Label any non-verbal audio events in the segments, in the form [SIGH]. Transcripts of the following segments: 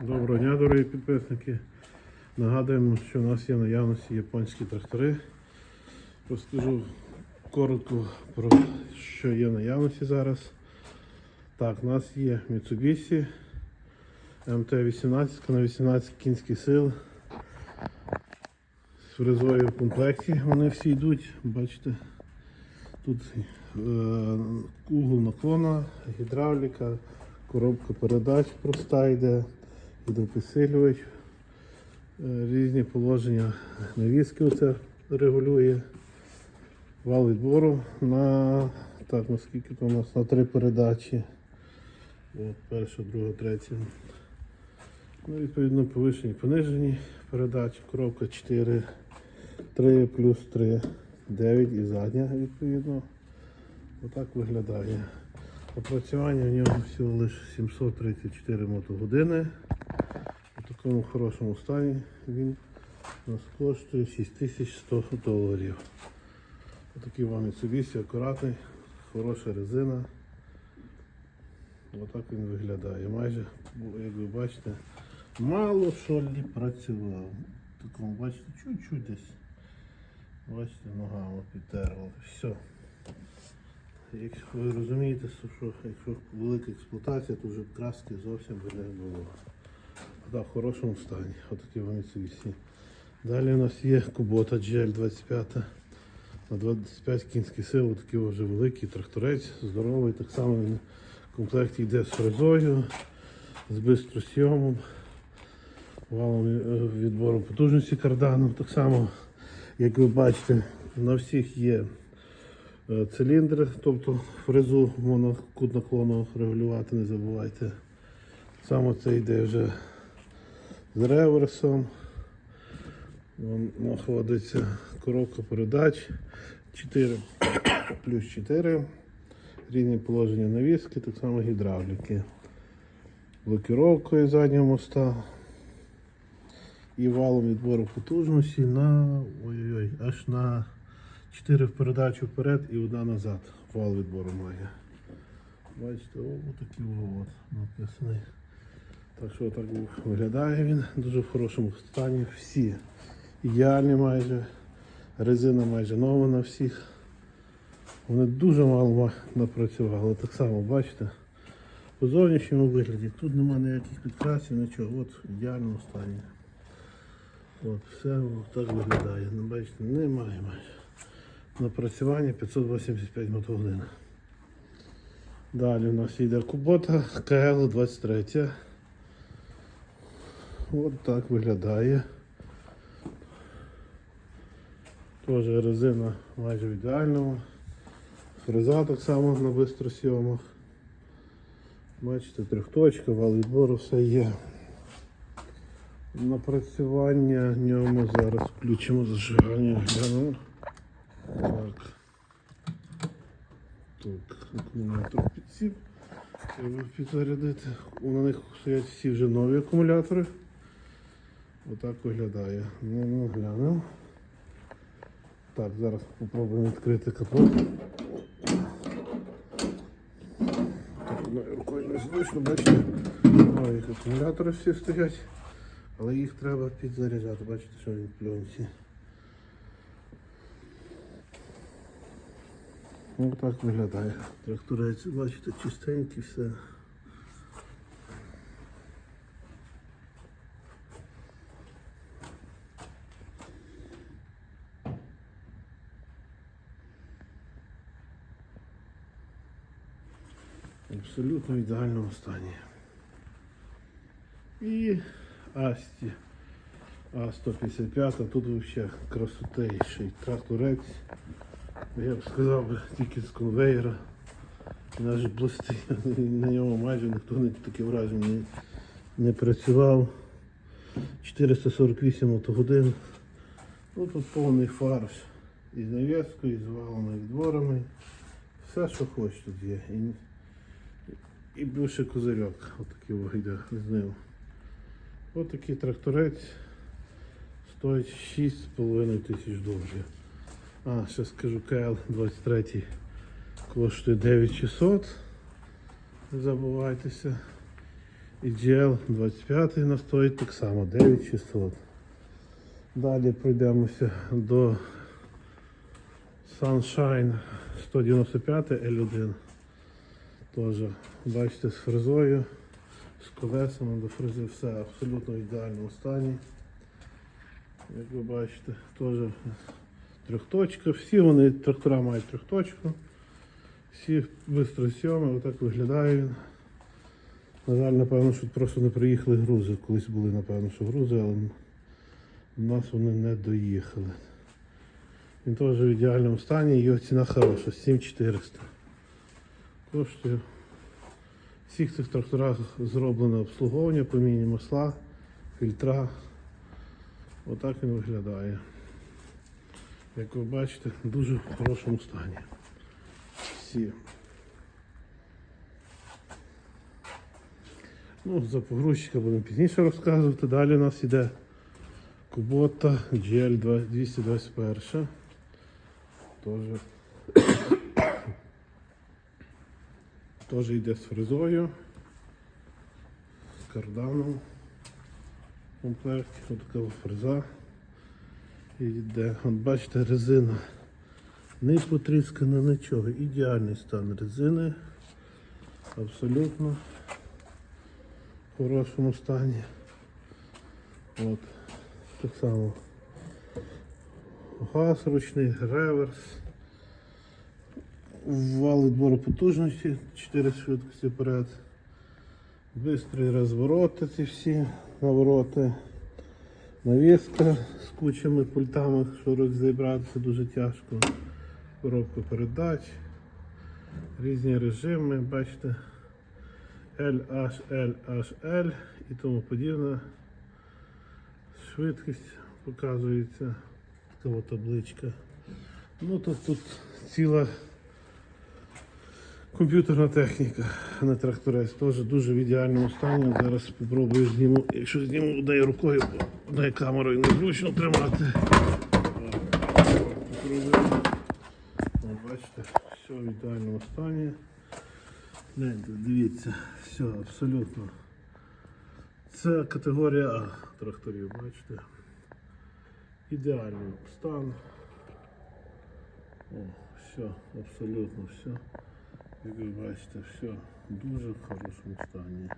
Доброго дня, дорогі підписники. Нагадуємо, що у нас є наявності японські трактори. Розкажу коротко про що є наявності зараз. Так, у нас є Mitsubishi МТ-18 на 18 кінських сил. З фрезою в комплекті вони всі йдуть, бачите. Тут е, угол наклона, гідравліка, коробка передач проста йде, гідропідсилювач, е, різні положення навіски оце регулює. Вал відбору на так, наскільки то у нас на три передачі. От, перша, друга, третя. Ну, відповідно, повишені, понижені передачі, коробка 4, 3 плюс 3, 9 і задня, відповідно. Отак виглядає. Опрацювання в нього всього лише 734 мотогодини. У такому хорошому стані він нас коштує 6100 доларів. Отакий вам Mitsubishi, акуратний, хороша резина. Отак він виглядає. Майже, як ви бачите, мало що лі працював. В Такому, бачите, чуть-чуть десь. Бачите, ногами підтерло. Все. Якщо ви розумієте, що якщо велика експлуатація, то вже краски зовсім не було. А так, в хорошому стані. Отакі вони Mitsubishi. Далі у нас є Kubota GL25 на 25 кінських сил, такий вже великий тракторець, здоровий, так само він в комплекті йде з фрезою, з бистросйомом, валом е, відбору потужності кардану. Так само, як ви бачите, на всіх є е, циліндри, тобто фрезу можна кут наклону регулювати, не забувайте. Само це йде вже з реверсом. Вон знаходиться коробка передач 4 плюс 4. Різні положення навіски, так само гідравліки. Блокіровкою заднього моста і валом відбору потужності на ой-ой-ой, аж на 4 в передачу вперед і одна назад. Вал відбору має. Бачите, о, такий от написаний. Так що так виглядає він дуже в хорошому стані. Всі ідеальні майже. Резина майже нова на всіх. Вони дуже мало напрацювали. Так само, бачите, по зовнішньому вигляді тут немає ніяких підкрасів, нічого. От в ідеальному стані. От, все так виглядає. Ну, бачите, немає майже. Напрацювання 585 мотогодин. Далі у нас йде Кубота КЛ 23. От так виглядає. Теж резина майже в ідеальному. Фреза так само на бистросйомах. Бачите, трьохточка, вал відбору все є. Напрацювання в ньому зараз включимо зажигання. Так. Так, акумулятор підсів. Треба підзарядити. На них стоять всі вже нові акумулятори. Отак виглядає. Ну, ну глянемо. Так, зараз спробуємо відкрити капот. Рукою не зручно, бачите, нові акумулятори всі стоять, але їх треба підзаряджати, бачите, що він в пленці. Ось так виглядає. Тракторець, бачите, чистенький все. Абсолютно ідеальному стані. І Асті А155, тут взагалі красотейший тракторець. Я б сказав би тільки з конвейера. Навіть блистить, [LAUGHS] на ньому майже ніхто не таке враження не, не працював. 448 мотогодин. Ну тут повний фарш. І з нав'язкою, з валами, і відборами. Все, що хочеш тут є. І, більше козирьок. Отакий вийде з ним. Отакий тракторець стоїть 6,5 тисяч доларів. А, ще скажу, КЛ 23 коштує 9600. Не забувайтеся. І GL 25 на стоїть так само 9600. Далі пройдемося до Sunshine 195 L1. Теж, бачите, з фрезою, з колесами до фрези все абсолютно в ідеальному стані. Як ви бачите, теж трьохточка. Всі вони трактора мають трьохточку. Всі бистросйоми, отак виглядає він. На жаль, напевно, що просто не приїхали грузи. Колись були, напевно, що грузи, але в нас вони не доїхали. Він теж в ідеальному стані, його ціна хороша, 7400. Коштує. В всіх цих тракторах зроблено обслуговування, поміні масла, фільтра. Отак він виглядає. Як ви бачите, дуже в хорошому стані. Всі. Ну, за погрузчика будемо пізніше розказувати. Далі у нас йде Кубота GL 221. Тоже, Теж йде з фрезою, з карданом в комплекті. Ось така фреза. Йде. От бачите, резина не потріскана нічого. Ідеальний стан резини. Абсолютно в хорошому стані. От. Так само. Газ ручний, реверс. Вал відбору потужності, 4 швидкості вперед. Бистрі розвороти ці всі навороти. Навіска з кучами пультами, що розібратися дуже тяжко. Коробка передач. Різні режими, бачите. L, H, L, H, L і тому подібне. Швидкість показується. Така табличка. Ну тут, тут ціла комп'ютерна техніка на тракторець. Теж дуже в ідеальному стані. Зараз спробую зніму. Якщо зніму однією рукою, однією камерою незручно тримати. Попробую. Бачите, все в ідеальному стані. Гляньте, дивіться, все абсолютно. Це категорія А тракторів, бачите. Ідеальний стан. О, все, абсолютно все. Як ви бачите, все дуже в хорошому стані.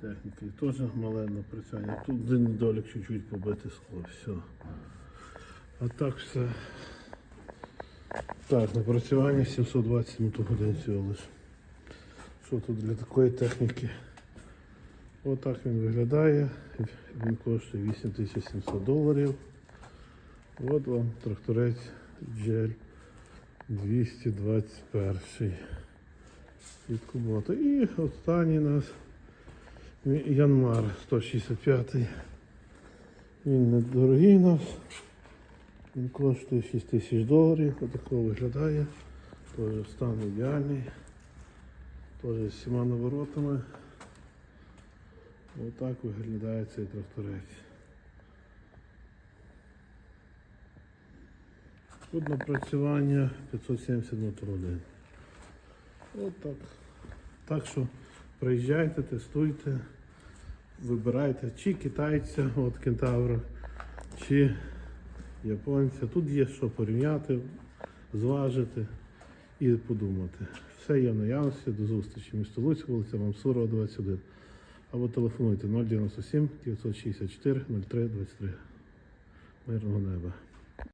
Техніка. І теж мале напрацювання. Тут один недолік чуть-чуть побити скло, все. А так все. Так, напрацювання 720 мотогодин всього лише. Що тут для такої техніки? Отак він виглядає. Він коштує 8700 доларів. От вам тракторець GL 221 від Кубота. І останній нас Янмар 165. Він недорогий нас. Він коштує 6 тисяч доларів. Отакого виглядає. Теж стан ідеальний. Теж з всіма наворотами. Отак виглядає цей тракторець. Тут напрацювання 570 мотор-1. От так. Так що приїжджайте, тестуйте, вибирайте чи китайця, от кентавра, чи японця. Тут є що порівняти, зважити і подумати. Все є в наявності. До зустрічі. Місто Луцьк, вулиця Мамсурова, 21. Або телефонуйте 097 964 03 23. Мирного неба.